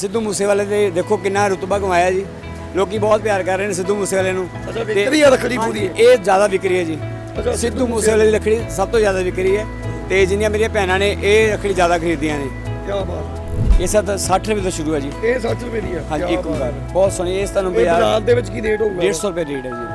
ਸਿੱਧੂ ਮੂਸੇਵਾਲੇ ਦੇ ਦੇਖੋ ਕਿੰਨਾ ਰੁਤਬਾ ਕਮਾਇਆ ਜੀ। ਲੋਕੀ ਬਹੁਤ ਪਿਆਰ ਕਰ ਰਹੇ ਨੇ ਸਿੱਧੂ ਮੂਸੇਵਾਲੇ ਨੂੰ। ਅੱਛਾ, ਤੇ- ਵਿਕ ਰਹੀ ਹੈ ਰੱਖੜੀ ਪੂਰੀ? ਇਹ ਜ਼ਿਆਦਾ ਵਿਕ ਰਹੀ ਹੈ ਜੀ। ਸਿੱਧੂ ਮੂਸੇਵਾਲੇ ਦੀ ਰੱਖੜੀ ਸਭ ਤੋਂ ਜ਼ਿਆਦਾ ਵਿਕ ਰਹੀ ਹੈ। ਤੇ ਜਿੰਨੀਆਂ ਮੇਰੀਆਂ ਭੈਣਾਂ ਨੇ ਇਹ ਰੱਖੜੀ ਜ਼ਿਆਦਾ ਖਰੀਦੀਆਂ ਨੇ। ਕੀ ਬਾਤ ਇਹ ਸਭ 60 ਰੁਪਏ ਤੋਂ ਸ਼ੁਰੂ ਹੈ ਜੀ। ਇਹ 60 ਰੁਪਏ ਦੀ ਹੈ ਹਾਂਜੀ ਇੱਕ ਉਂਗਲ ਬਹੁਤ ਸੋਹਣੀ ਇਸ ਤੁਹਾਨੂੰ ਬਾਜ਼ਾਰ ਬਾਜ਼ਾਰ ਦੇ ਵਿੱਚ ਕੀ ਰੇਟ ਹੋਊਗਾ? 150 ਰੁਪਏ ਰੇਟ ਹੈ ਜੀ।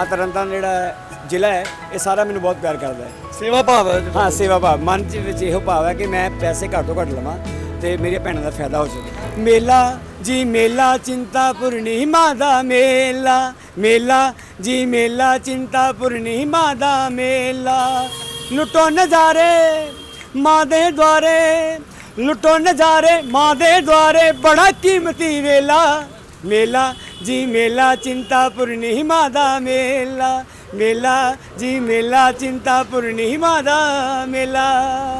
ਆ ਤਰਨਤਾਰਨ ਜਿਹੜਾ ਹੈ, ਜ਼ਿਲ੍ਹਾ ਹੈ ਇਹ ਸਾਰਾ ਮੈਨੂੰ ਬਹੁਤ ਪਿਆਰ ਕਰਦਾ ਹੈ। ਸੇਵਾ ਭਾਵ ਹੈ। ਹਾਂ ਸੇਵਾ ਭਾਵ। ਮਨ ਵਿੱਚ ਇਹੋ ਭਾਵ ਹੈ ਕਿ ਮੈਂ ਪੈਸੇ ਘੱਟ ਤੋਂ ਘੱਟ ਲਵਾਂ ਤੇ ਮੇਰੀਆਂ ਭੈਣਾਂ ਦਾ ਫਾਇਦਾ ਹੋ ਸਕੇ ਮੇਲਾ ਜੀ ਮੇਲਾ ਚਿੰਤਾ ਪੂਰਨਿਮਾ ਦਾ ਮੇਲਾ। ਮੇਲਾ ਜੀ ਮੇਲਾ ਚਿੰਤਾ ਪੂਰਨਿਮਾ ਦਾ ਮੇਲਾ। ਲੁੱਟੋ ਨਜ਼ਾਰੇ ਮਾਂ ਦੇ ਦੁਆਰੇ ਲੁੱਟੋ ਨਜ਼ਾਰੇ ਮਾਂ ਦੇ ਦੁਆਰੇ ਬੜਾ ਕੀਮਤੀ ਵੇਲਾ ਮੇਲਾ ਜੀ ਮੇਲਾ ਚਿੰਤਾ ਪੂਰਨਿਮਾ ਦਾ ਮੇਲਾ। ਮੇਲਾ ਜੀ ਮੇਲਾ ਚਿੰਤਾ ਪੂਰਨਿਮਾ ਦਾ ਮੇਲਾ।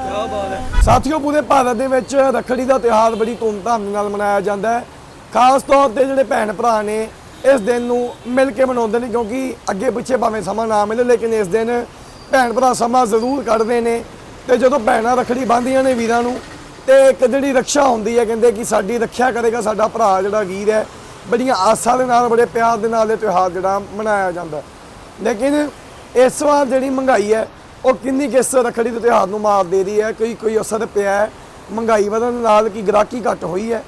ਕਿਆ ਬਾਤ ਹੈ। ਸਾਥੀਓ ਪੂਰੇ ਭਾਰਤ ਦੇ ਵਿੱਚ ਰੱਖੜੀ ਦਾ ਤਿਉਹਾਰ ਬੜੀ ਧੂਮਧਾਮ ਨਾਲ ਮਨਾਇਆ ਜਾਂਦਾ ਹੈ। ਖਾਸ ਤੌਰ ਤੇ ਜਿਹੜੇ ਭੈਣ ਭਰਾ ਨੇ ਇਸ ਦਿਨ ਨੂੰ ਮਿਲ ਕੇ ਮਨਾਉਂਦੇ ਨੇ ਕਿਉਂਕਿ ਅੱਗੇ ਪਿੱਛੇ ਭਾਵੇਂ ਸਮਾਂ ਨਾ ਮਿਲੇ ਲੇਕਿਨ ਇਸ ਦਿਨ ਭੈਣ ਭਰਾ ਸਮਾਂ ਜ਼ਰੂਰ ਕੱਢਦੇ ਨੇ। ਤੇ ਜਦੋਂ ਭੈਣਾਂ ਰੱਖੜੀ ਬੰਨ੍ਹਦੀਆਂ ਨੇ ਵੀਰਾਂ ਨੂੰ ਤੇ ਇੱਕ ਜਿਹੜੀ ਰੱਖਿਆ ਹੁੰਦੀ ਹੈ ਕਹਿੰਦੇ ਕਿ ਸਾਡੀ ਰੱਖਿਆ ਕਰੇਗਾ ਸਾਡਾ ਭਰਾ ਜਿਹੜਾ ਵੀਰ ਹੈ ਬੜੀਆਂ ਆਸਾਂ ਦੇ ਨਾਲ ਬੜੇ ਪਿਆਰ ਦੇ ਨਾਲ ਇਹ ਤਿਉਹਾਰ ਜਿਹੜਾ ਮਨਾਇਆ ਜਾਂਦਾ ਹੈ। ਲੇਕਿਨ ਇਸ ਵਾਰ ਜਿਹੜੀ ਮਹਿੰਗਾਈ ਹੈ, ਉਹ ਕਿੰਨੀ ਕਿਸ ਰੱਖੜੀ ਦੇ ਤਿਉਹਾਰ ਨੂੰ ਮਾਰ ਦੇ ਰਹੀ ਹੈ, ਕੋਈ ਕੋਈ ਅਸਰ ਪਿਆ ਹੈ, ਮਹਿੰਗਾਈ ਵਧਣ ਨਾਲ ਕੀ ਗ੍ਰਾਹਕੀ ਘੱਟ ਹੋਈ ਹੈ,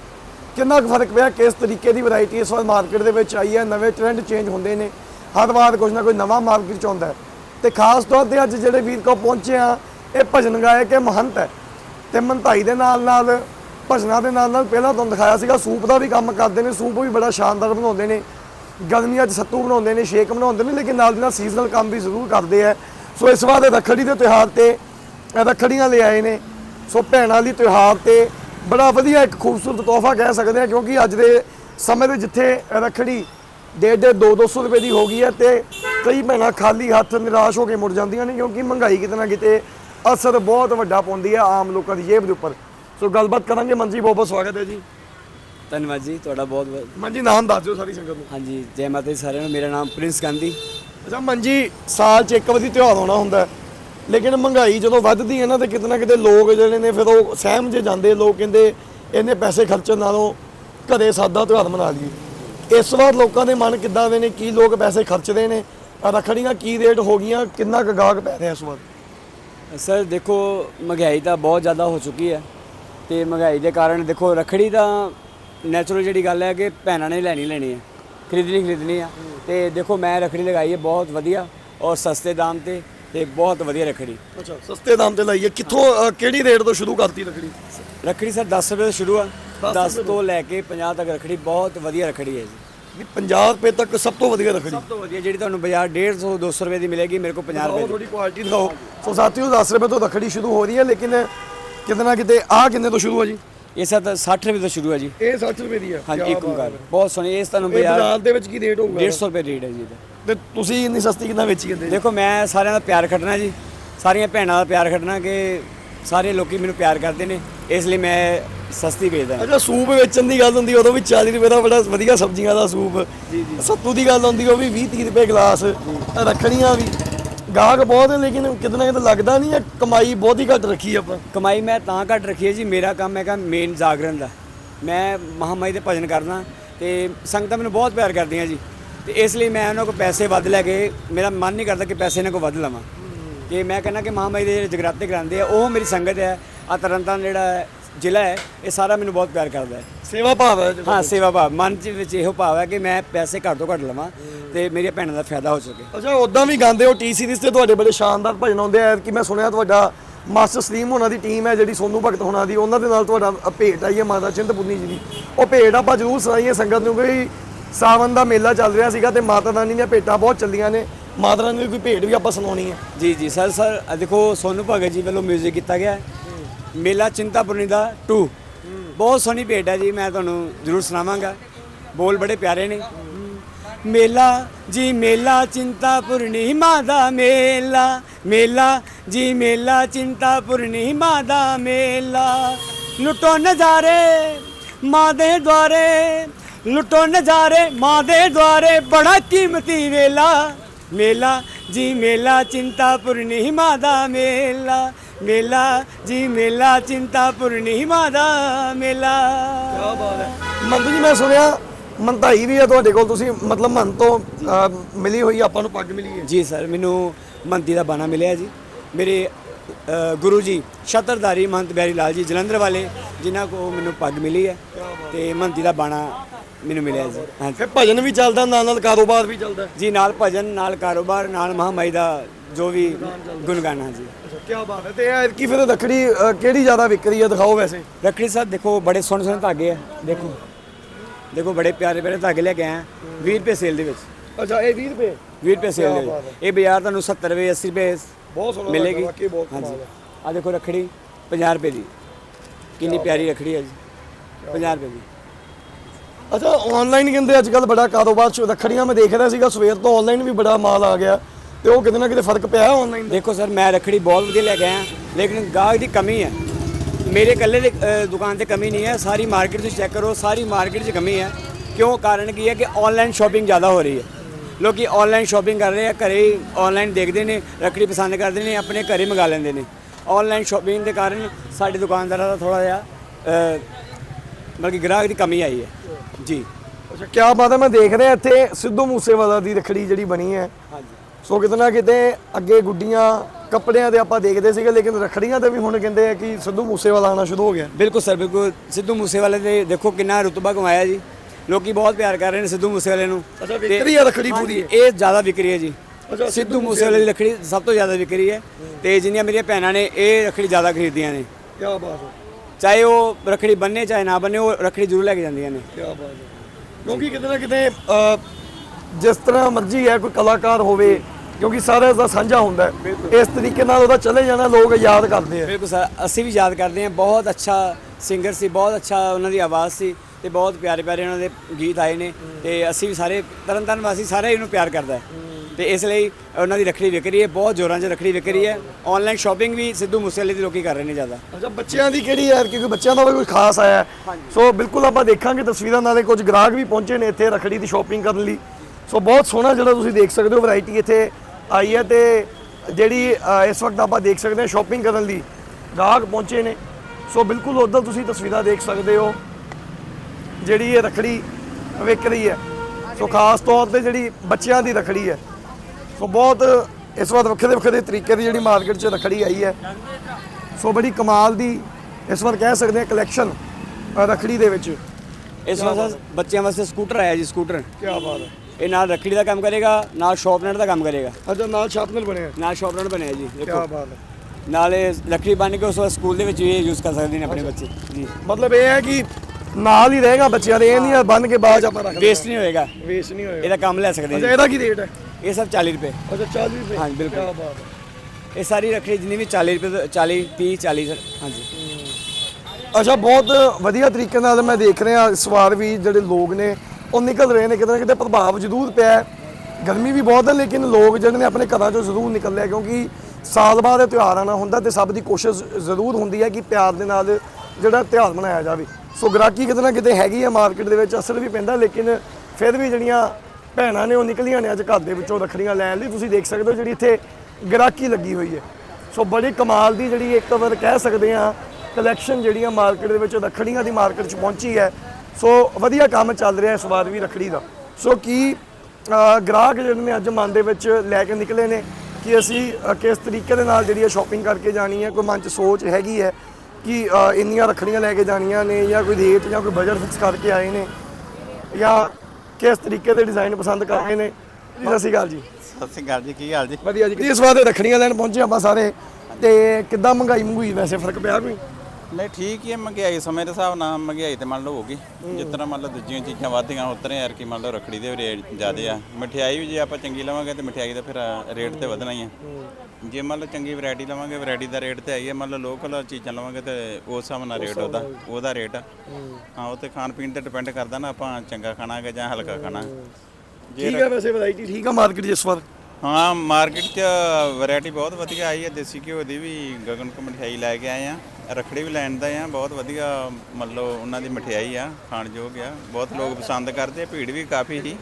ਕਿੰਨਾ ਕੁ ਫ਼ਰਕ ਪਿਆ, ਕਿਸ ਤਰੀਕੇ ਦੀ ਵੈਰਾਈਟੀ ਇਸ ਵਾਰ ਮਾਰਕੀਟ ਦੇ ਵਿੱਚ ਆਈ ਹੈ, ਨਵੇਂ ਟ੍ਰੈਂਡ ਚੇਂਜ ਹੁੰਦੇ ਨੇ, ਹਰ ਵਾਰ ਕੁਝ ਨਾ ਕੋਈ ਨਵਾਂ ਮਾਰਕੀਟ ਚ ਆਉਂਦਾ ਹੈ। ਤੇ ਖਾਸ ਤੌਰ ਤੇ ਅੱਜ ਜਿਹੜੇ ਵੀਰ ਕੋ ਪਹੁੰਚੇ ਆ ਇਹ ਭਜਨ ਗਾਇਕ ਹੈ ਮਹੰਤ ਹੈ, ਤੇ ਮਹੰਤਾਈ ਦੇ ਨਾਲ ਨਾਲ ਭਜਨਾਂ ਦੇ ਨਾਲ ਨਾਲ ਪਹਿਲਾਂ ਤੁਹਾਨੂੰ ਦਿਖਾਇਆ ਸੀਗਾ, ਸੂਪ ਦਾ ਵੀ ਕੰਮ ਕਰਦੇ ਨੇ, ਸੂਪ ਵੀ ਬੜਾ ਸ਼ਾਨਦਾਰ ਬਣਾਉਂਦੇ ਨੇ ਗਰਮੀਆਂ 'ਚ ਸੱਤੂ ਬਣਾਉਂਦੇ ਨੇ, ਸ਼ੇਕ ਬਣਾਉਂਦੇ ਨੇ, ਲੇਕਿਨ ਨਾਲ ਦੀ ਨਾਲ ਸੀਜ਼ਨਲ ਕੰਮ ਵੀ ਜ਼ਰੂਰ ਕਰਦੇ ਆ। ਸੋ ਇਸ ਵਾਰ ਰੱਖੜੀ ਦੇ ਤਿਉਹਾਰ ਤੇ ਰੱਖੜੀਆਂ ਲੈ ਆਏ ਨੇ। ਸੋ ਭੈਣਾਂ ਲਈ ਤਿਉਹਾਰ ਤੇ ਬੜਾ ਵਧੀਆ ਇੱਕ ਖੂਬਸੂਰਤ ਤੋਹਫਾ ਕਹਿ ਸਕਦੇ ਆ, ਕਿਉਂਕਿ ਅੱਜ ਦੇ ਸਮੇਂ ਦੇ ਜਿੱਥੇ ਰੱਖੜੀ ਡੇਢ ਡੇਢ 2 200 ਰੁਪਏ ਦੀ ਹੋ ਗਈ ਹੈ ਤੇ ਕਈ ਭੈਣਾਂ ਖਾਲੀ ਹੱਥ ਨਿਰਾਸ਼ ਹੋ ਕੇ ਮੁੜ ਜਾਂਦੀਆਂ ਨੇ, ਕਿਉਂਕਿ ਮਹਿੰਗਾਈ ਕਿਤੇ ਨਾ ਕਿਤੇ ਅਸਰ ਬਹੁਤ ਵੱਡਾ ਪਾਉਂਦੀ ਹੈ ਆਮ ਲੋਕਾਂ ਦੀ ਜੇਬ ਦੇ ਉੱਪਰ। ਸੋ ਗੱਲਬਾਤ ਕਰਾਂਗੇ ਮਨਜੀ ਬਹੁਤ ਬਹੁਤ ਸਵਾਗਤ ਹੈ ਜੀ। ਧੰਨਵਾਦ ਜੀ ਤੁਹਾਡਾ ਬਹੁਤ ਬਹੁਤ ਮਨਜੀ ਨਾਮ ਦੱਸ ਦਿਓ ਸਾਰੀ ਸੰਗਤ ਨੂੰ। ਹਾਂਜੀ ਜੈ ਮਾਤਾ ਦੀ ਸਾਰਿਆਂ ਨੂੰ ਮੇਰਾ ਨਾਮ ਪ੍ਰਿੰਸ ਗਾਂਧੀ। ਅੱਛਾ ਮਨਜੀ ਸਾਲ 'ਚ ਇੱਕ ਵਾਰੀ ਤਿਉਹਾਰ ਆਉਣਾ ਹੁੰਦਾ। ਲੇਕਿਨ ਮਹਿੰਗਾਈ ਜਦੋਂ ਵੱਧਦੀ ਹੈ ਨਾ ਤੇ ਕਿਤੇ ਨਾ ਕਿਤੇ ਲੋਕ ਜਿਹੜੇ ਨੇ ਫਿਰ ਉਹ ਸਹਿਮ ਜੇ ਜਾਂਦੇ ਲੋਕ ਕਹਿੰਦੇ ਇੰਨੇ ਪੈਸੇ ਖਰਚਣ ਨਾਲੋਂ ਘਰੇ ਸਾਦਾ ਤਿਉਹਾਰ ਮਨਾ ਲਈਏ। ਇਸ ਵਾਰ ਲੋਕਾਂ ਦੇ ਮਨ ਕਿੱਦਾਂ ਦੇ ਨੇ ਕੀ ਲੋਕ ਪੈਸੇ ਖਰਚਦੇ ਨੇ ਰੱਖੜੀਆਂ ਕੀ ਰੇਟ ਹੋ ਗਈਆਂ ਕਿੰਨਾ ਕੁ ਗਾਹਕ ਪੈ ਰਿਹਾ ਇਸ ਵਾਰ? ਸਰ ਦੇਖੋ ਮਹਿੰਗਾਈ ਤਾਂ ਬਹੁਤ ਜ਼ਿਆਦਾ ਹੋ ਚੁੱਕੀ ਹੈ ਤੇ ਮਹਿੰਗਾਈ ਦੇ ਕਾਰਨ ਦੇਖੋ ਰਖੜੀ ਤਾਂ ਨੈਚੁਰਲ ਜਿਹੜੀ ਗੱਲ ਹੈ ਕਿ ਭੈਣਾਂ ਨੇ ਲੈਣੀ ਲੈਣੀ ਹੈ। ਖਰੀਦਣੀ ਖਰੀਦਣੀ ਆ। ਤੇ ਦੇਖੋ ਮੈਂ ਰਖੜੀ ਲਗਾਈ ਹੈ ਬਹੁਤ ਵਧੀਆ ਔਰ ਸਸਤੇ ਦਾਮ ਤੇ ਤੇ ਬਹੁਤ ਵਧੀਆ ਰਖੜੀ। ਅੱਛਾ ਸਸਤੇ ਦਾਮ ਤੇ ਲਾਈਏ ਕਿੱਥੋਂ ਅਹ, ਕਿਹੜੀ ਰੇਟ ਤੋਂ ਸ਼ੁਰੂ ਕਰਤੀ ਰੱਖੜੀ? ਰਖੜੀ ਸਰ 10 ਰੁਪਏ ਤੋਂ ਸ਼ੁਰੂ ਆ। 10 10 ਤੋਂ। ਲੈ ਕੇ 50 ਤੱਕ ਰਖੜੀ ਬਹੁਤ ਵਧੀਆ ਰਖੜੀ ਹੈ ਜੀ। ਵੀ 50 ਰੁਪਏ ਤੱਕ ਸਭ ਤੋਂ ਵਧੀਆ ਰੱਖੜੀ। ਸਭ ਤੋਂ ਵਧੀਆ ਜਿਹੜੀ ਤੁਹਾਨੂੰ ਬਾਜ਼ਾਰ 150 200 ਰੁਪਏ ਦੀ ਮਿਲੇਗੀ ਮੇਰੇ ਕੋਲ 50 ਰੁਪਏ ਦੀ। ਥੋੜੀ ਕੁਆਲਿਟੀ ਦਿਖਾਓ ਸੋ ਸਾਥੀਓ 10 ਰੁਪਏ ਤੋਂ ਰੱਖੜੀ ਸ਼ੁਰੂ ਹੋ ਰਹੀ ਹੈ ਲੇਕਿਨ ਕਿਤੇ ਨਾ ਕਿਤੇ ਆਹ ਕਿੰਨੇ ਤੋਂ ਸ਼ੁਰੂ ਹੈ ਜੀ? ਇਹ ਸਰ 60 ਰੁਪਏ ਤੋਂ ਸ਼ੁਰੂ ਹੈ ਜੀ। ਇਹ 60 ਰੁਪਏ ਦੀ ਹੈ ਹਾਂਜੀ ਇੱਕ ਉਂਗਲ। ਬਹੁਤ ਸੋਹਣੀ। ਇਸ ਤੁਹਾਨੂੰ ਇਹ ਬਾਜ਼ਾਰ ਬਾਜ਼ਾਰ ਦੇ ਵਿੱਚ ਕੀ ਰੇਟ ਹੋਊਗਾ? 150 ਰੁਪਏ ਰੇਟ ਹੈ ਜੀ ਇਹਦਾ। ਤੇ ਤੁਸੀਂ ਇੰਨੀ ਸਸਤੀ ਕਿੰਨਾ ਵੇਚੀ ਜਾਂਦੇ ਦੇਖੋ ਮੈਂ ਸਾਰਿਆਂ ਦਾ ਪਿਆਰ ਖੱਟਣਾ ਜੀ। ਸਾਰੀਆਂ ਭੈਣਾਂ ਦਾ ਪਿਆਰ ਖੱਟਣਾ ਕਿ ਸਾਰੇ ਲੋਕੀ ਮੈਨੂੰ ਪਿਆਰ ਕਰਦੇ ਨੇ। ਇਸ ਲਈ ਮੈਂ ਸਸਤੀ ਵੇਚਦਾ ਅੱਛਾ ਸੂਪ ਵੇਚਣ ਦੀ ਗੱਲ ਹੁੰਦੀ ਉਦੋਂ ਵੀ 40 ਰੁਪਏ ਦਾ ਬੜਾ ਵਧੀਆ ਸਬਜ਼ੀਆਂ ਦਾ ਸੂਪ। ਜੀ, ਜੀ। ਸੱਤੂ ਦੀ ਗੱਲ ਹੁੰਦੀ ਉਹ ਵੀ 20 30 ਰੁਪਏ ਗਲਾਸ ਰੱਖਣੀਆਂ ਵੀ। ਗਾਹਕ ਬਹੁਤ ਹੈ ਲੇਕਿਨ ਕਿਤੇ ਨਾ ਕਿਤੇ ਲੱਗਦਾ ਨਹੀਂ ਹੈ, ਕਮਾਈ ਬਹੁਤ ਹੀ ਘੱਟ ਰੱਖੀ ਆਪਾਂ। ਕਮਾਈ ਮੈਂ ਤਾਂ ਘੱਟ ਰੱਖੀ ਹੈ ਜੀ, ਮੇਰਾ ਕੰਮ ਹੈਗਾ ਮੇਨ ਜਾਗਰਣ ਦਾ। ਮੈਂ ਮਹਾਮਾਈ ਦੇ ਭਜਨ ਕਰਦਾ ਤੇ ਸੰਗਤਾਂ ਮੈਨੂੰ ਬਹੁਤ ਪਿਆਰ ਕਰਦੀਆਂ ਜੀ। ਤੇ ਇਸ ਲਈ ਮੈਂ ਉਹਨਾਂ ਕੋਲ ਪੈਸੇ ਵੱਧ ਲੈ ਕੇ, ਮੇਰਾ ਮਨ ਨਹੀਂ ਕਰਦਾ ਕਿ ਪੈਸੇ ਇਹਨਾਂ ਕੋਲ ਵੱਧ ਲਵਾਂ। ਕਿ ਮੈਂ ਕਹਿੰਦਾ ਕਿ ਮਹਾਮਾਈ ਦੇ ਜਿਹੜੇ ਜਗਰਾਤੇ ਕਰਾਉਂਦੇ ਆ, ਉਹ ਮੇਰੀ ਸੰਗਤ ਹੈ ਆ ਤਰਨਤਾਰਨ ਜਿਹੜਾ ਜ਼ਿਲ੍ਹਾ ਹੈ, ਇਹ ਸਾਰਾ ਮੈਨੂੰ ਬਹੁਤ ਪਿਆਰ ਕਰਦਾ ਹੈ। ਸੇਵਾ ਭਾਵ ਹੈ ਹਾਂ ਸੇਵਾ ਭਾਵ। ਮਨ ਚ ਵਿੱਚ ਇਹੋ ਭਾਵ ਹੈ ਕਿ ਮੈਂ ਪੈਸੇ ਘੱਟ ਤੋਂ ਘੱਟ ਲਵਾਂ ਤੇ ਮੇਰੀਆਂ ਭੈਣਾਂ ਦਾ ਫਾਇਦਾ ਹੋ ਸਕੇ। ਅੱਛਾ ਉਦਾਂ ਵੀ ਗਾਉਂਦੇ ਹੋ ਟੀ ਸੀਰੀਜ਼ ਤੇ? ਤੁਹਾਡੇ ਬੜੇ ਸ਼ਾਨਦਾਰ ਭਜਨ ਆਉਂਦੇ ਆ। ਕਿ ਮੈਂ ਸੁਣਿਆ ਤੁਹਾਡਾ ਮਾਸਟਰ ਸਲੀਮ ਹੋਣਾ ਦੀ ਟੀਮ ਹੈ ਜਿਹੜੀ ਸੋਨੂ ਭਗਤ ਹੋਣਾ ਦੀ। ਉਹਨਾਂ ਦੇ ਨਾਲ ਤੁਹਾਡਾ ਭੇਟ ਆਈ ਹੈ ਮਾਤਾ ਚਿੰਤਪੁਰਨੀ ਜੀ ਦੀ। ਉਹ ਭੇਟ ਆਪਾਂ ਜ਼ਰੂਰ ਸੁਣਾਈਏ ਸੰਗਤ ਨੂੰ ਕਿ ਸਾਵਨ ਦਾ ਮੇਲਾ ਚੱਲ ਰਿਹਾ ਸੀਗਾ ਤੇ ਮਾਤਾ ਰਾਣੀ ਦੀਆਂ ਭੇਟਾਂ ਬਹੁਤ ਚੱਲੀਆਂ ਨੇ। ਮਾਤਾ ਰਾਣੀ ਦੀ ਕੋਈ ਭੇਟ ਵੀ ਆਪਾਂ ਸੁਣਾਉਣੀ ਹੈ। ਜੀ ਜੀ ਸਰ ਸਰ ਦੇਖੋ ਸੋਨੂ ਭਗਤ ਜੀ ਵੱਲੋਂ 뮤직 ਕੀਤਾ ਗਿਆ ਹੈ। ਮੇਲਾ ਚਿੰਤਾਪੁਰਨੀ ਦਾ 2 ਬਹੁਤ ਸੋਹਣੀ ਭੇਟ ਹੈ ਜੀ, ਮੈਂ ਤੁਹਾਨੂੰ ਜ਼ਰੂਰ ਸੁਣਾਵਾਂਗਾ। ਬੋਲ ਬੜੇ ਪਿਆਰੇ ਨੇ। ਮੇਲਾ ਜੀ, ਮੇਲਾ ਚਿੰਤਾਪੁਰਨੀ ਮਾਂ ਦਾ ਮੇਲਾ। ਮੇਲਾ ਜੀ, ਮੇਲਾ ਚਿੰਤਾਪੁਰਨੀ ਮਾਂ ਦਾ ਮੇਲਾ। ਲੁੱਟੋ ਨਜ਼ਾਰੇ ਮਾਂ ਦੇ ਦੁਆਰੇ। ਲੁੱਟੋ ਨਜ਼ਾਰੇ ਮਾਂ ਦੇ ਦੁਆਰੇ, ਬੜਾ ਕੀਮਤੀ ਵੇਲਾ ਮੇਲਾ ਜੀ, ਮੇਲਾ ਚਿੰਤਾਪੁਰਨੀ ਮਾਂ ਦਾ ਮੇਲਾ। ਮੇਲਾ ਜੀ ਮੇਲਾ ਚਿੰਤਾਪੁਰਨੀ ਮਾਦਾ ਮੇਲਾ। ਕੀ ਬਾਤ ਹੈ। ਮੰਤੂ ਜੀ ਮੈਂ ਸੁਣਿਆ ਮੰਤਾਈ ਵੀ ਹੈ ਤੁਹਾਡੇ ਕੋਲ। ਤੁਸੀਂ ਮਤਲਬ ਮਨ ਤੋਂ ਅਹ, ਮਿਲੀ ਹੋਈ ਆਪਾਂ ਨੂੰ ਪੱਗ ਮਿਲੀ ਹੈ। ਜੀ ਸਰ ਮੈਨੂੰ ਮੰਤੀ ਦਾ ਬਾਣਾ ਮਿਲਿਆ ਜੀ। ਮੇਰੇ ਅ, ਗੁਰੂ ਜੀ ਸ਼ਤਰਧਾਰੀ ਮਹੰਤ ਬਿਹਾਰੀ ਲਾਲ ਜੀ ਜਲੰਧਰ ਵਾਲੇ ਜਿਨ੍ਹਾਂ ਕੋ ਮੈਨੂੰ ਪੱਗ ਮਿਲੀ ਹੈ ਤੇ ਮੰਤੀ ਦਾ ਬਾਣਾ ਮੈਨੂੰ ਮਿਲਿਆ ਜੀ। ਹਾਂਜੀ। ਫਿਰ ਭਜਨ ਵੀ ਚੱਲਦਾ ਨਾਲ ਨਾਲ ਕਾਰੋਬਾਰ ਵੀ ਚੱਲਦਾ। ਜੀ ਨਾਲ ਭਜਨ ਨਾਲ ਕਾਰੋਬਾਰ ਨਾਲ ਮਹਾਮਾਈ ਦਾ ਜੋ ਵੀ ਗੁਣਗਾਨਾ ਜੀ। ਕੀ ਬਾਤ ਹੈ ਤੇ ਇਹ ਕੀ ਫਿਰ ਰੱਖੜੀ ਕਿਹੜੀ ਜ਼ਿਆਦਾ ਵਿਕ ਰਹੀ ਹੈ ਦਿਖਾਓ ਵੈਸੇ। ਰੱਖੜੀ ਸਾਹਿਬ ਦੇਖੋ ਬੜੇ ਸੋਹਣੇ ਸੋਹਣੇ ਧਾਗੇ ਆ ਦੇਖੋ। ਦੇਖੋ ਬੜੇ ਪਿਆਰੇ ਪਿਆਰੇ ਧਾਗੇ ਲੈ ਕੇ ਆਏ ਆ 20 ਰੁਪਏ ਸੇਲ ਦੇ ਵਿੱਚ। ਅੱਛਾ ਇਹ 20 ਰੁਪਏ? 20 ਰੁਪਏ ਸੇਲ ਦੇ ਕਿਆ ਬਾਤ ਵਿੱਚ ਇਹ ਬਾਜ਼ਾਰ ਤੁਹਾਨੂੰ 70 ਰੁਪਏ 80 ਰੁਪਏ ਬਹੁਤ ਸੋਹਣਾ ਮਿਲੇਗੀ। ਹਾਂਜੀ। ਹੈ। ਆ ਦੇਖੋ ਰੱਖੜੀ 50 ਰੁਪਏ ਦੀ। ਕਿੰਨੀ ਪਿਆਰੀ ਰੱਖੜੀ ਹੈ ਜੀ। 50 ਰੁਪਏ ਦੀ। ਅੱਛਾ ਆਨਲਾਈਨ ਕਹਿੰਦੇ ਅੱਜ ਕੱਲ ਬੜਾ ਕਾਰੋਬਾਰ ਸ਼ੁਰੂ- ਰੱਖੜੀਆਂ ਮੈਂ ਦੇਖ ਰਿਹਾ ਸੀਗਾ ਸਵੇਰ ਤੋਂ ਆਨਲਾਈਨ ਵੀ ਬੜਾ ਮਾਲ ਆ ਗਿਆ। ਤੇ ਉਹ ਕਿਤੇ ਨਾ ਕਿਤੇ ਫ਼ਰਕ ਪਿਆ ਆਨਲਾਈਨ ਦੇਖੋ ਸਰ ਮੈਂ ਰੱਖੜੀ ਬਹੁਤ ਵਧੀਆ ਲੈ ਕੇ ਆਇਆ ਲੇਕਿਨ ਗਾਹਕ ਦੀ ਕਮੀ ਹੈ। ਮੇਰੇ ਇਕੱਲੇ ਦੇ ਅ, ਦੁਕਾਨ ਤੇ ਕਮੀ ਨਹੀਂ ਹੈ ਸਾਰੀ ਮਾਰਕੀਟ ਤੁਸੀਂ ਚੈੱਕ ਕਰੋ ਸਾਰੀ ਮਾਰਕੀਟ 'ਚ ਕਮੀ ਹੈ। ਕਿਉਂ? ਕਾਰਨ ਕੀ ਹੈ ਕਿ ਆਨਲਾਈਨ ਸ਼ਾਪਿੰਗ ਜ਼ਿਆਦਾ ਹੋ ਰਹੀ ਹੈ। ਲੋਕੀ ਆਨਲਾਈਨ ਸ਼ਾਪਿੰਗ ਕਰ ਰਹੇ ਆ ਘਰੇ ਆਨਲਾਈਨ ਦੇਖਦੇ ਨੇ ਰੱਖੜੀ ਪਸੰਦ ਕਰਦੇ ਨੇ ਆਪਣੇ ਘਰੇ ਮੰਗਾ ਲੈਂਦੇ ਨੇ। ਆਨਲਾਈਨ ਸ਼ਾਪਿੰਗ ਦੇ ਕਾਰਨ ਸਾਡੇ ਦੁਕਾਨਦਾਰਾਂ ਦਾ ਥੋੜਾ ਜਿਹਾ ਅ, ਮਤਲਬ ਕਿ ਗ੍ਰਾਹਕ ਦੀ ਕਮੀ ਆਈ ਹੈ। ਜੀ। ਅੱਛਾ ਕੀ ਬਾਤ ਹੈ ਮੈਂ ਦੇਖ ਰਿਹਾ ਇੱਥੇ ਸਿੱਧੂ ਮੂਸੇਵਾਲਾ ਦੀ ਰੱਖੜੀ ਜਿਹੜੀ ਬਣੀ ਹੈ। ਹਾਂਜੀ। ਸੋ ਕਿਤੇ ਨਾ ਕਿਤੇ ਅੱਗੇ ਗੁੱਡੀਆਂ ਕੱਪੜਿਆਂ ਦੇ ਆਪਾਂ ਦੇਖਦੇ ਸੀਗੇ ਲੇਕਿਨ ਰੱਖੜੀਆਂ ਤੇ ਵੀ ਹੁਣ ਕਹਿੰਦੇ ਆ ਕਿ ਸਿੱਧੂ ਮੂਸੇਵਾਲਾ ਆਉਣਾ ਸ਼ੁਰੂ ਹੋ ਗਿਆ। ਬਿਲਕੁਲ ਸਰ ਬਿਲਕੁਲ। ਸਿੱਧੂ ਮੂਸੇਵਾਲੇ ਦੇ ਦੇਖੋ ਕਿੰਨਾ ਰੁਤਬਾ ਕਮਾਇਆ ਜੀ। ਲੋਕੀ ਬਹੁਤ ਪਿਆਰ ਕਰ ਰਹੇ ਨੇ ਸਿੱਧੂ ਮੂਸੇਵਾਲੇ ਨੂੰ। ਅੱਛਾ, ਵਿਕ ਰਹੀ ਹੈ ਰੱਖੜੀ ਪੂਰੀ? ਇਹ ਜ਼ਿਆਦਾ ਵਿਕ ਰਹੀ ਹੈ ਜੀ। ਸਿੱਧੂ ਮੂਸੇਵਾਲੇ ਦੀ ਰੱਖੜੀ ਸਭ ਤੋਂ ਜ਼ਿਆਦਾ ਵਿਕ ਰਹੀ ਹੈ। ਤੇ ਜਿੰਨੀਆਂ ਮੇਰੀਆਂ ਭੈਣਾਂ ਨੇ ਇਹ ਰੱਖੜੀ ਜ਼ਿਆਦਾ ਖਰੀਦਦੀਆਂ ਨੇ। ਕੀ ਬਾਤ ਹੈ। ਚਾਹੇ ਉਹ ਰੱਖੜੀ ਬੰਨੇ ਚਾਹੇ ਨਾ ਬੰਨੇ ਉਹ ਰੱਖੜੀ ਜ਼ਰੂਰ ਲੈ ਕੇ ਜਾਂਦੀਆਂ ਨੇ। ਕੀ ਬਾਤ ਹੈ। ਕਿਉਂਕਿ ਕਿਤੇ ਨਾ ਕਿਤੇ ਜਿਸ ਤਰ੍ਹਾਂ ਮਰਜ਼ੀ ਹੈ ਕੋਈ ਕਲਾਕਾਰ ਹੋਵੇ ਕਿਉਂਕਿ ਸਾਰਾ ਦਾ ਸਾਂਝਾ ਹੁੰਦਾ ਇਸ ਤਰੀਕੇ ਨਾਲ ਉਹਦਾ ਚਲੇ ਜਾਣਾ ਲੋਕ ਯਾਦ ਕਰਦੇ ਆ। ਬਿਲਕੁਲ ਸਰ ਅਸੀਂ ਵੀ ਯਾਦ ਕਰਦੇ ਹਾਂ। ਬਹੁਤ ਅੱਛਾ ਸਿੰਗਰ ਸੀ ਬਹੁਤ ਅੱਛਾ ਉਹਨਾਂ ਦੀ ਆਵਾਜ਼ ਸੀ ਤੇ ਬਹੁਤ ਪਿਆਰੇ ਪਿਆਰੇ ਉਹਨਾਂ ਦੇ ਗੀਤ ਆਏ ਨੇ ਤੇ ਅਸੀਂ ਵੀ ਸਾਰੇ ਤਰਨਤਾਰਨ ਵਾਸੀ ਸਾਰੇ ਇਹਨੂੰ ਪਿਆਰ ਕਰਦਾ ਤੇ ਇਸ ਲਈ ਉਹਨਾਂ ਦੀ ਰੱਖੜੀ ਵਿਕ ਰਹੀ ਹੈ ਬਹੁਤ ਜ਼ੋਰਾਂ 'ਚ ਰੱਖੜੀ ਵਿਕ ਰਹੀ ਹੈ। ਆਨਲਾਈਨ ਸ਼ਾਪਿੰਗ ਵੀ ਸਿੱਧੂ ਮੂਸੇਵਾਲੇ ਦੀ ਲੋਕੀ ਕਰ ਰਹੇ ਨੇ ਜ਼ਿਆਦਾ। ਅੱਛਾ ਬੱਚਿਆਂ ਦੀ ਕਿਹੜੀ ਯਾਰ ਕਿਉਂਕਿ ਬੱਚਿਆਂ ਦਾ ਵੀ ਕੋਈ ਖਾਸ ਆਇਆ। ਸੋ ਬਿਲਕੁਲ ਆਪਾਂ ਦੇਖਾਂਗੇ ਤਸਵੀਰਾਂ ਨਾਲੇ ਕੁਝ ਗ੍ਰਾਹਕ ਵੀ ਪਹੁੰਚੇ ਨੇ ਇੱਥੇ ਰਖੜੀ ਦੀ ਸ਼ਾਪਿੰਗ ਕਰਨ ਲਈ। ਸੋ ਬਹੁਤ ਸੋਹਣਾ ਜਿਹੜਾ ਤੁਸੀਂ ਦੇਖ ਸਕਦੇ ਹੋ ਵੈਰਾਈਟੀ ਇੱਥੇ ਆਈ ਹੈ ਤੇ ਜਿਹੜੀ ਇਸ ਵਕਤ ਆਪਾਂ ਦੇਖ ਸਕਦੇ ਹਾਂ ਸ਼ਾਪਿੰਗ ਕਰਨ ਲਈ ਗ੍ਰਾਹਕ ਪਹੁੰਚੇ ਨੇ। ਸੋ ਬਿਲਕੁਲ ਉਧਰ ਤੁਸੀਂ ਤਸਵੀਰਾਂ ਦੇਖ ਸਕਦੇ ਹੋ ਜਿਹੜੀ ਇਹ ਰਖੜੀ ਵਿਕ ਰਹੀ ਹੈ। ਸੋ ਖਾਸ ਤੌਰ ਤੇ ਜਿਹੜੀ ਬੱਚਿਆਂ ਦੀ ਰਖੜੀ ਹੈ। ਸੋ ਬਹੁਤ ਇਸ ਵਾਰ ਵੱਖਰੇ ਵੱਖਰੇ ਤਰੀਕੇ ਦੀ ਜਿਹੜੀ ਮਾਰਕੀਟ 'ਚ ਰਖੜੀ ਆਈ ਹੈ। ਸੋ ਬੜੀ ਕਮਾਲ ਦੀ ਇਸ ਵਾਰ ਕਹਿ ਸਕਦੇ ਹਾਂ ਕਲੈਕਸ਼ਨ ਰਖੜੀ ਦੇ ਵਿੱਚ। ਕੀ ਇਸ ਵਾਰ ਬੱਚਿਆਂ ਵਾਸਤੇ ਸਕੂਟਰ ਆਇਆ ਜੀ ਸਕੂਟਰ ਬਾਤ ਹੈ। ਇਹ ਨਾਲ ਰੱਖੜੀ ਦਾ ਕੰਮ ਕਰੇਗਾ ਨਾਲ ਸ਼ਾਰਪਨਰ ਦਾ ਕੰਮ ਕਰੇਗਾ। ਅੱਛਾ ਨਾਲ ਸ਼ਾਰਪਨਰ ਬਣਿਆ? ਨਾਲ ਸ਼ਾਰਪਨਰ ਬਣਿਆ ਜੀ ਕੀ ਦੇਖੋ ਬਾਤ ਹੈ। ਨਾਲ ਲੱਕੜੀ ਬੰਨ ਕੇ ਉਸ ਵਾਰ ਸਕੂਲ ਦੇ ਵਿੱਚ ਵੀ ਯੂਜ਼ ਕਰ ਸਕਦੇ ਨੇ ਆਪਣੇ ਬੱਚੇ ਜੀ। ਮਤਲਬ ਇਹ ਹੈ ਕਿ ਨਾਲ ਹੀ ਰਹੇਗਾ ਬੱਚਿਆਂ ਦੇ ਇਹ ਨਹੀਂ ਬੰਨ ਕੇ ਬਾਅਦ 'ਚ ਆਪਾਂ ਰੱਖ ਵੇਸਟ ਨਹੀਂ ਹੋਏਗਾ। ਵੇਸਟ ਨਹੀਂ ਹੋਏਗਾ। ਇਹਦਾ ਕੰਮ ਲੈ ਸਕਦੇ ਅੱਛਾ ਨੇ ਇਹਦਾ ਕੀ ਰੇਟ ਹੈ? ਇਹ ਸਭ 40 ਰੁਪਏ। ਅੱਛਾ 40 ਰੁਪਏ। ਹਾਂਜੀ, ਬਿਲਕੁਲ। ਕੀ ਬਾਤ ਹੈ। ਇਹ ਸਾਰੀ ਰੱਖੜੀ ਜਿੰਨੀ ਵੀ 40 ਰੁਪਏ ਤੋਂ 40 30 40 ਸਰ ਹਾਂਜੀ। ਅੱਛਾ ਬਹੁਤ ਵਧੀਆ ਤਰੀਕੇ ਨਾਲ ਮੈਂ ਦੇਖ ਰਿਹਾ ਇਸ ਵਾਰ ਵੀ ਜਿਹੜੇ ਲੋਕ ਨੇ ਉਹ ਨਿਕਲ ਰਹੇ ਨੇ, ਕਿਤੇ ਨਾ ਕਿਤੇ ਪ੍ਰਭਾਵ ਜ਼ਰੂਰ ਪਿਆ ਗਰਮੀ ਵੀ ਬਹੁਤ ਹੈ, ਲੇਕਿਨ ਲੋਕ ਜਿਹੜੇ ਨੇ ਆਪਣੇ ਘਰਾਂ ਚੋਂ ਜ਼ਰੂਰ ਨਿਕਲਦੇ ਆ, ਕਿਉਂਕਿ ਸਾਲ ਬਾਅਦ ਇਹ ਤਿਉਹਾਰ ਆਉਣਾ ਹੁੰਦਾ ਤੇ ਸਭ ਦੀ ਕੋਸ਼ਿਸ਼ ਜ਼ਰੂਰ ਹੁੰਦੀ ਹੈ ਕਿ ਪਿਆਰ ਦੇ ਨਾਲ ਜਿਹੜਾ ਤਿਉਹਾਰ ਮਨਾਇਆ ਜਾਵੇ। ਸੋ ਗ੍ਰਾਹਕੀ ਕਿਤੇ ਨਾ ਕਿਤੇ ਹੈਗੀ ਹੈ ਮਾਰਕੀਟ ਦੇ ਵਿੱਚ ਅਸਰ ਵੀ ਪੈਂਦਾ, ਲੇਕਿਨ ਫਿਰ ਵੀ ਜਿਹੜੀਆਂ ਭੈਣਾਂ ਨੇ, ਉਹ ਨਿਕਲੀਆਂ ਨੇ ਅੱਜ ਘਰ ਦੇ ਵਿੱਚੋਂ ਰੱਖੜੀਆਂ ਲੈਣ ਲਈ। ਤੁਸੀਂ ਦੇਖ ਸਕਦੇ ਹੋ ਜਿਹੜੀ ਇੱਥੇ ਗ੍ਰਾਹਕੀ ਲੱਗੀ ਹੋਈ ਹੈ। ਸੋ ਬੜੀ ਕਮਾਲ ਦੀ ਜਿਹੜੀ ਇੱਕ ਵਾਰ ਕਹਿ ਸਕਦੇ ਆ ਕਲੈਕਸ਼ਨ ਜਿਹੜੀਆਂ ਮਾਰਕੀਟ ਦੇ ਵਿੱਚ ਰੱਖੜੀਆਂ ਦੀ ਮਾਰਕੀਟ 'ਚ ਪਹੁੰਚੀ ਹੈ। ਸੋ ਵਧੀਆ ਕੰਮ ਚੱਲ ਰਿਹਾ ਇਸ ਵਾਰ ਵੀ ਰੱਖੜੀ ਦਾ। ਸੋ ਕੀ ਗ੍ਰਾਹਕ ਜਿਹੜੇ ਨੇ ਅੱਜ ਮਨ ਦੇ ਵਿੱਚ ਲੈ ਕੇ ਨਿਕਲੇ ਨੇ ਕਿ ਅਸੀਂ ਕਿਸ ਤਰੀਕੇ ਦੇ ਨਾਲ ਜਿਹੜੀ ਹੈ ਸ਼ਾਪਿੰਗ ਕਰਕੇ ਜਾਣੀ ਹੈ ਕੋਈ ਮਨ 'ਚ ਸੋਚ ਹੈਗੀ ਹੈ ਕਿ ਇੰਨੀਆਂ ਰੱਖੜੀਆਂ ਲੈ ਕੇ ਜਾਣੀਆਂ ਨੇ ਜਾਂ ਕੋਈ ਰੇਟ ਜਾਂ ਕੋਈ ਬਜਟ ਫਿਕਸ ਕਰਕੇ ਆਏ ਨੇ ਜਾਂ ਕਿਸ ਤਰੀਕੇ ਦੇ ਡਿਜ਼ਾਈਨ ਪਸੰਦ ਕਰ ਰਹੇ ਨੇ? ਜੀ ਸਤਿ ਸ਼੍ਰੀ ਅਕਾਲ ਜੀ। ਸਤਿ ਸ਼੍ਰੀ ਅਕਾਲ ਜੀ ਕੀ ਹਾਲ ਜੀ? ਵਧੀਆ ਜੀ। ਇਸ ਵਾਰ ਤੇ ਰੱਖੜੀਆਂ ਲੈਣ ਪਹੁੰਚੇ ਆਪਾਂ ਸਾਰੇ ਤੇ ਕਿੱਦਾਂ ਮਹਿੰਗਾਈ ਮਹਿੰਗੂਈ ਵੈਸੇ ਫ਼ਰਕ ਪਿਆ ਕੋਈ? ਨਹੀਂ ਠੀਕ ਹੀ ਹੈ ਮਹਿੰਗਾਈ ਸਮੇਂ ਦੇ ਹਿਸਾਬ ਨਾਲ ਮਹਿੰਗਾਈ ਤੇ ਮੰਨ ਲਓ ਹੋਗੀ ਜਿਸ ਤਰ੍ਹਾਂ ਮੰਨ ਲਓ ਦੂਜੀਆਂ ਚੀਜ਼ਾਂ ਵੱਧਦੀਆਂ ਉਤਰੇ ਯਾਰ ਕੀ ਮੰਨ ਲਓ ਰੱਖੜੀ ਦੇ ਰੇਟ ਜ਼ਿਆਦੇ ਆ। ਮਠਿਆਈ ਵੀ ਜੇ ਆਪਾਂ ਚੰਗੀ ਲਵਾਂਗੇ ਤੇ ਮਠਿਆਈ ਦਾ ਫਿਰ ਰੇਟ ਤੇ ਵਧਣਾ ਹੀ ਆ। ਜੇ ਮੰਨ ਲਓ ਚੰਗੀ ਵੈਰਾਈਟੀ ਲਵਾਂਗੇ ਵੈਰਾਈਟੀ ਦਾ ਰੇਟ ਤੇ ਆਈ ਹੈ ਮੰਨ ਲਓ ਲੋਕਲ ਚੀਜ਼ਾਂ ਲਵਾਂਗੇ ਤੇ ਉਸ ਹਿਸਾਬ ਨਾਲ ਰੇਟ ਉਹਦਾ ਉਹਦਾ ਰੇਟ ਆ। ਹਾਂ। ਉਹ ਤੇ ਖਾਣ ਪੀਣ ਤੇ ਡਿਪੈਂਡ ਕਰਦਾ ਨਾ ਆਪਾਂ ਚੰਗਾ ਖਾਣਾ ਹੈ ਜਾਂ ਹਲਕਾ ਖਾਣਾ। ਠੀਕ ਹੈ ਵੈਸੇ ਵੈਰਾਈਟੀ ਠੀਕ ਆ ਮਾਰਕੀਟ ਜਿਸ ਵਾਰ। ਹਾਂ ਮਾਰਕੀਟ 'ਚ ਵੈਰਾਈਟੀ ਬਹੁਤ ਵਧੀਆ ਆਈ ਹੈ ਦੇਸੀ ਘਿਓ ਦੀ ਵੀ ਗਗਨ ਕੋ ਮਠਿਆਈ ਲੈ ਕੇ ਆਏ ਆ ਰੱਖੜੀ ਵੀ ਲੈਣ ਦਾ ਆ ਬਹੁਤ ਵਧੀਆ ਮਤਲਬ ਉਹਨਾਂ ਦੀ ਮਠਿਆਈ ਆ ਖਾਣ ਯੋਗ ਆ। ਬਹੁਤ ਲੋਕ ਪਸੰਦ ਕਰਦੇ ਆ ਭੀੜ ਵੀ ਕਾਫੀ ਸੀ।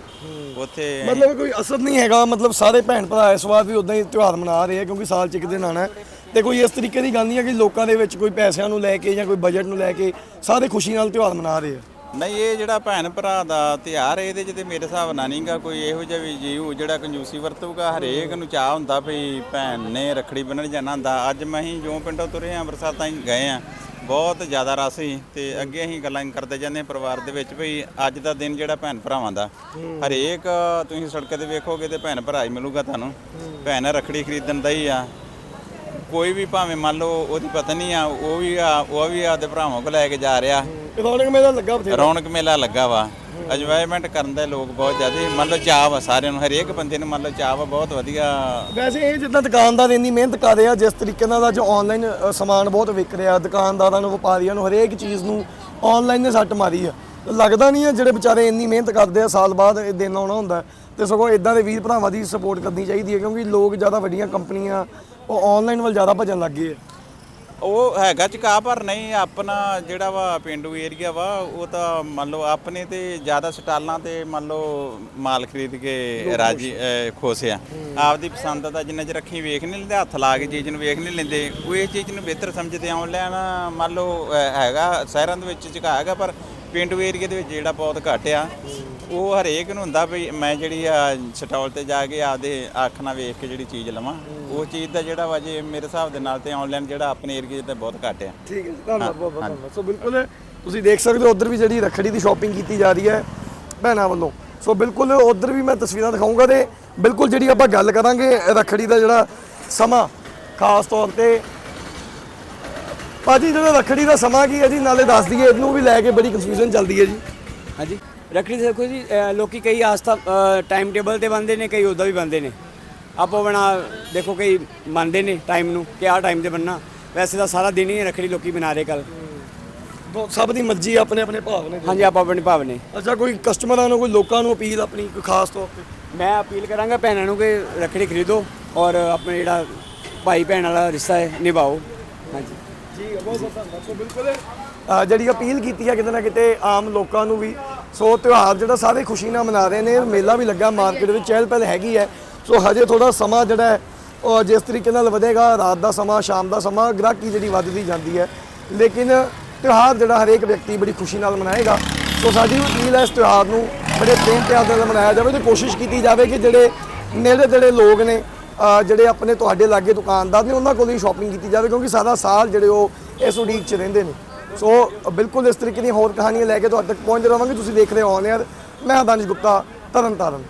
ਉੱਥੇ ਮਤਲਬ ਕੋਈ ਅਸਰ ਨਹੀਂ ਹੈਗਾ ਮਤਲਬ ਸਾਰੇ ਭੈਣ ਭਰਾ ਇਸ ਵਾਰ ਵੀ ਉਦਾਂ ਹੀ ਤਿਉਹਾਰ ਮਨਾ ਰਹੇ ਆ ਕਿਉਂਕਿ ਸਾਲ ਚ ਇੱਕ ਦਿਨ ਆਣਾ ਤੇ ਕੋਈ ਇਸ ਤਰੀਕੇ ਦੀ ਗੱਲ ਨਹੀਂ ਹੈ ਕਿ ਲੋਕਾਂ ਦੇ ਵਿੱਚ ਕੋਈ ਪੈਸਿਆਂ ਨੂੰ ਲੈ ਕੇ ਜਾਂ ਕੋਈ ਬਜਟ ਨੂੰ ਲੈ ਕੇ ਸਾਰੇ ਖੁਸ਼ੀ ਨਾਲ ਤਿਉਹਾਰ ਮਨਾ ਰਹੇ ਆ। ਨਹੀਂ ਇਹ ਜਿਹੜਾ ਭੈਣ ਭਰਾ ਦਾ ਤਿਉਹਾਰ ਇਹਦੇ 'ਚ ਤੇ ਮੇਰੇ ਹਿਸਾਬ ਨਾਲ ਨਹੀਂਗਾ ਕੋਈ ਇਹੋ ਜਿਹਾ ਵੀ ਜੀਵ ਜਿਹੜਾ ਕੰਜੂਸੀ ਵਰਤੂਗਾ ਹਰੇਕ ਨੂੰ ਚਾਹ ਹੁੰਦਾ ਵੀ ਭੈਣ ਨੇ ਰੱਖੜੀ ਬੰਨਣ ਜਾਣਾ ਹੁੰਦਾ। ਅੱਜ ਮੈਂ ਹੀ ਜੋ ਪਿੰਡੋਂ ਤੁਰੇ ਆ ਬਰਸਾਤਾਂ ਹੀ ਗਏ ਆ। ਬਹੁਤ ਜ਼ਿਆਦਾ ਰਸ ਸੀ ਤੇ ਅੱਗੇ ਅਸੀਂ ਗੱਲਾਂ ਕਰਦੇ ਜਾਂਦੇ ਹਾਂ ਪਰਿਵਾਰ ਦੇ ਵਿੱਚ ਵੀ ਅੱਜ ਦਾ ਦਿਨ ਜਿਹੜਾ ਭੈਣ ਭਰਾਵਾਂ ਦਾ। ਹਰੇਕ ਤੁਸੀਂ ਸੜਕ ਤੇ ਵੇਖੋਗੇ ਤੇ ਭੈਣ ਭਰਾ ਹੀ ਮਿਲੂਗਾ ਤੁਹਾਨੂੰ। ਭੈਣ ਰੱਖੜੀ ਖਰੀਦਣ ਦਾ ਹੀ ਆ। ਕੋਈ ਵੀ ਭਾਵੇਂ ਮੰਨ ਲਓ ਉਹਦੀ ਪਤਨੀ ਆ ਉਹ ਵੀ ਆ ਉਹ ਵੀ ਆਪਦੇ ਭਰਾਵਾਂ ਕੋਲ ਲੈ ਕੇ ਜਾ ਰਿਹਾ। ਰੌਣਕ ਮੇਲਾ ਲੱਗਾ ਬਥੇਰਾ। ਰੌਣਕ ਮੇਲਾ ਲੱਗਾ ਵਾ। ਇੰਜੋਇਮੈਂਟ ਕਰਨ ਦੇ ਲੋਕ ਬਹੁਤ ਜ਼ਿਆਦਾ। ਮੰਨ ਲਓ ਚਾਹ ਵਾ ਸਾਰਿਆਂ ਨੂੰ ਹਰੇਕ ਬੰਦੇ ਨੂੰ ਮੰਨ ਲਓ ਚਾਹ ਵਾ ਬਹੁਤ ਵਧੀਆ। ਵੈਸੇ ਇਹ ਜਿੱਦਾਂ ਦੁਕਾਨਦਾਰ ਇੰਨੀ ਮਿਹਨਤ ਕਰ ਰਹੇ ਆ ਜਿਸ ਤਰੀਕੇ ਨਾਲ ਅੱਜ ਆਨਲਾਈਨ ਸਮਾਨ ਬਹੁਤ ਵਿਕ ਰਿਹਾ ਦੁਕਾਨਦਾਰਾਂ ਨੂੰ ਵਪਾਰੀਆਂ ਨੂੰ ਹਰੇਕ ਚੀਜ਼ ਨੂੰ ਆਨਲਾਈਨ ਨੇ ਸੱਟ ਮਾਰੀ ਆ। ਲੱਗਦਾ ਨਹੀਂ ਆ ਜਿਹੜੇ ਵਿਚਾਰੇ ਇੰਨੀ ਮਿਹਨਤ ਕਰਦੇ ਆ ਸਾਲ ਬਾਅਦ ਇਹ ਦਿਨ ਆਉਣਾ ਹੁੰਦਾ। ਤੇ ਸਗੋਂ ਇਦਾਂ ਦੇ ਵੀਰ ਭਰਾਵਾਂ ਦੀ ਸਪੋਰਟ ਕਰਨੀ ਚਾਹੀਦੀ ਹੈ ਕਿਉਂਕਿ ਲੋਕ ਜ਼ਿਆਦਾ ਵੱਡੀਆਂ ਕੰਪਨੀਆਂ ਉਹ ਆਨਲਾਈਨ ਵੱਲ ਜ਼ਿਆਦਾ ਭੱਜਣ ਲੱਗ ਗਏ ਆ। ਉਹ ਹੈਗਾ ਚਕਾ ਪਰ ਨਹੀਂ ਆਪਣਾ ਜਿਹੜਾ ਵਾ ਪਿੰਡੂ ਏਰੀਆ ਵਾ ਉਹ ਤਾਂ ਮੰਨ ਲਓ ਆਪਣੇ ਤੇ ਜ਼ਿਆਦਾ ਸਟਾਲਾਂ ਤੇ ਮੰਨ ਲਓ ਮਾਲ ਖਰੀਦ ਕੇ ਰਾਜੀ ਖੁਸ਼ ਆ। ਆਪਦੀ ਪਸੰਦ ਦਾ ਜਿੰਨਾ ਚਿਰ ਰੱਖੀ ਵੇਖ ਨਹੀਂ ਲੈਂਦੇ ਹੱਥ ਲਾ ਕੇ ਚੀਜ਼ ਨੂੰ ਵੇਖ ਨਹੀਂ ਲੈਂਦੇ ਉਹ ਇਹ ਚੀਜ਼ ਨੂੰ ਬਿਹਤਰ ਸਮਝਦੇ ਆਨਲਾਈਨ ਮੰਨ ਲਓ ਹੈਗਾ ਸ਼ਹਿਰਾਂ ਦੇ ਵਿੱਚ ਝੁਕਾ ਹੈਗਾ ਪਰ ਪਿੰਡੂ ਏਰੀਆ ਦੇ ਵਿੱਚ ਜਿਹੜਾ ਬਹੁਤ ਘੱਟ ਆ ਉਹ ਹਰੇਕ ਨੂੰ ਹੁੰਦਾ ਵੀ ਮੈਂ ਜਿਹੜੀ ਆ ਸਟਾਲ ਤੇ ਜਾ ਕੇ ਆਪਦੇ ਅੱਖ ਨਾਲ ਵੇਖ ਕੇ ਜਿਹੜੀ ਚੀਜ਼ ਲਵਾਂ। ਉਹ ਚੀਜ਼ ਦਾ ਜਿਹੜਾ ਵਾ ਜੇ ਮੇਰੇ ਹਿਸਾਬ ਦੇ ਨਾਲ ਤੇ ਆਨਲਾਈਨ ਜਿਹੜਾ ਆਪਣੇ ਏਰੀਏ ਤੇ ਬਹੁਤ ਘੱਟ ਆ। ਠੀਕ ਹੈ ਜੀ ਧੰਨਵਾਦ ਬਹੁਤ ਬਹੁਤ ਧੰਨਵਾਦ। ਸੋ ਬਿਲਕੁਲ ਤੁਸੀਂ ਦੇਖ ਸਕਦੇ ਹੋ ਉਧਰ ਵੀ ਜਿਹੜੀ ਰੱਖੜੀ ਦੀ ਸ਼ਾਪਿੰਗ ਕੀਤੀ ਜਾ ਰਹੀ ਹੈ ਭੈਣਾਂ ਵੱਲੋਂ। ਸੋ ਬਿਲਕੁਲ ਉਧਰ ਵੀ ਮੈਂ ਤਸਵੀਰਾਂ ਦਿਖਾਊਂਗਾ ਤੇ ਬਿਲਕੁਲ ਜਿਹੜੀ ਆਪਾਂ ਗੱਲ ਕਰਾਂਗੇ ਰੱਖੜੀ ਦਾ ਜਿਹੜਾ ਸਮਾਂ ਖਾਸ ਤੌਰ ਤੇ ਭਾਜੀ ਜਿਹੜਾ ਰੱਖੜੀ ਦਾ ਸਮਾਂ ਕੀ ਹੈ ਜੀ? ਨਾਲੇ ਦੱਸ ਦਈਏ ਇਹਨੂੰ ਵੀ ਲੈ ਕੇ ਬੜੀ ਕਨਫਿਊਜ਼ਨ ਚੱਲਦੀ ਹੈ ਜੀ। ਹਾਂਜੀ। ਰੱਖੜੀ ਦੇਖੋ ਜੀ ਅਹ ਲੋਕੀ ਕਈ ਆਸਥਾ ਟਾਈਮ ਟੇਬਲ ਤੇ ਬੰਦੇ ਨੇ ਕਈ ਉਦਾਂ ਵੀ ਬੰਦੇ ਨੇ। ਆਪੋ ਬਣਾ ਦੇਖੋ ਕਈ ਮੰਨਦੇ ਨੇ ਟਾਈਮ ਨੂੰ ਕਿ ਆਹ ਟਾਈਮ ਤੇ ਬੰਨਣਾ ਵੈਸੇ ਤਾਂ ਸਾਰਾ ਦਿਨ ਹੀ ਰੱਖੜੀ ਲੋਕੀ ਮਨਾ ਰਹੇ ਕੱਲ ਬਹੁਤ- ਸਭ ਦੀ ਮਰਜ਼ੀ ਆਪਣੇ ਆਪਣੇ ਭਾਵ ਨੇ। ਹਾਂਜੀ ਆਪੋ ਆਪਣੇ ਭਾਵ ਨੇ। ਅੱਛਾ ਕੋਈ ਕਸਟਮਰਾਂ ਨੂੰ ਕੋਈ ਲੋਕਾਂ ਨੂੰ ਅਪੀਲ ਆਪਣੀ ਕੋਈ ਖਾਸ ਤੌਰ ਤੇ? ਮੈਂ ਅਪੀਲ ਕਰਾਂਗਾ ਭੈਣਾਂ ਨੂੰ ਕਿ ਰੱਖੜੀ ਖਰੀਦੋ ਔਰ ਆਪਣੇ ਜਿਹੜਾ ਭਾਈ ਭੈਣ ਵਾਲਾ ਰਿਸ਼ਤਾ ਹੈ ਨਿਭਾਓ। ਹਾਂਜੀ। ਜੀ, ਬਹੁਤ ਬਹੁਤ ਧੰਨਵਾਦ। ਸੋ ਬਿਲਕੁਲ ਜਿਹੜੀ ਅਪੀਲ ਕੀਤੀ ਹੈ ਕਿਤੇ ਨਾ ਕਿਤੇ ਆਮ ਲੋਕਾਂ ਨੂੰ ਵੀ, ਸੋ ਤਿਉਹਾਰ ਜਿਹੜਾ ਸਾਰੇ ਖੁਸ਼ੀ ਨਾਲ ਮਨਾ ਰਹੇ ਨੇ, ਮੇਲਾ ਵੀ ਲੱਗਾ ਮਾਰਕੀਟ ਵਿੱਚ, ਚਹਿਲ ਪਹਿਲ ਹੈਗੀ ਹੈ। ਸੋ ਹਜੇ ਥੋੜਾ ਸਮਾਂ ਜਿਹੜਾ ਹੈ, ਉਹ ਜਿਸ ਤਰੀਕੇ ਨਾਲ ਵਧੇਗਾ, ਰਾਤ ਦਾ ਸਮਾਂ, ਸ਼ਾਮ ਦਾ ਸਮਾਂ, ਗ੍ਰਾਹਕੀ ਜਿਹੜੀ ਵੱਧਦੀ ਜਾਂਦੀ ਹੈ। ਲੇਕਿਨ ਤਿਉਹਾਰ ਜਿਹੜਾ ਹਰੇਕ ਵਿਅਕਤੀ ਬੜੀ ਖੁਸ਼ੀ ਨਾਲ ਮਨਾਏਗਾ। ਸੋ ਸਾਡੀ ਅਪੀਲ ਹੈ ਇਸ ਤਿਉਹਾਰ ਨੂੰ ਬੜੇ ਪ੍ਰੇਮ ਪਿਆਰ ਦੇ ਨਾਲ ਮਨਾਇਆ ਜਾਵੇ ਤੇ ਕੋਸ਼ਿਸ਼ ਕੀਤੀ ਜਾਵੇ ਕਿ ਜਿਹੜੇ ਨੇੜੇ ਤੇੜੇ ਲੋਕ ਨੇ ਜਿਹੜੇ ਆਪਣੇ ਤੁਹਾਡੇ ਲਾਗੇ ਦੁਕਾਨਦਾਰ ਨੇ, ਉਹਨਾਂ ਕੋਲ ਹੀ ਸ਼ਾਪਿੰਗ ਕੀਤੀ ਜਾਵੇ, ਕਿਉਂਕਿ ਸਾਰਾ ਸਾਲ ਜਿਹੜੇ ਉਹ ਇਸ ਉਡੀਕ 'ਚ ਰਹਿੰਦੇ ਨੇ। ਸੋ, ਬਿਲਕੁਲ ਇਸ ਤਰੀਕੇ ਦੀਆਂ ਹੋਰ ਕਹਾਣੀਆਂ ਲੈ ਕੇ ਤੁਹਾਡੇ ਤੱਕ ਪਹੁੰਚਦੇ ਰਵਾਂਗੇ ਤੁਸੀਂ ਦੇਖ ਰਹੇ ਹੋ ਔਨ ਮੈਂ ਦਾਨਿਸ਼ ਗੁਪਤਾ, ਤਰਨ ਤਾਰਨ।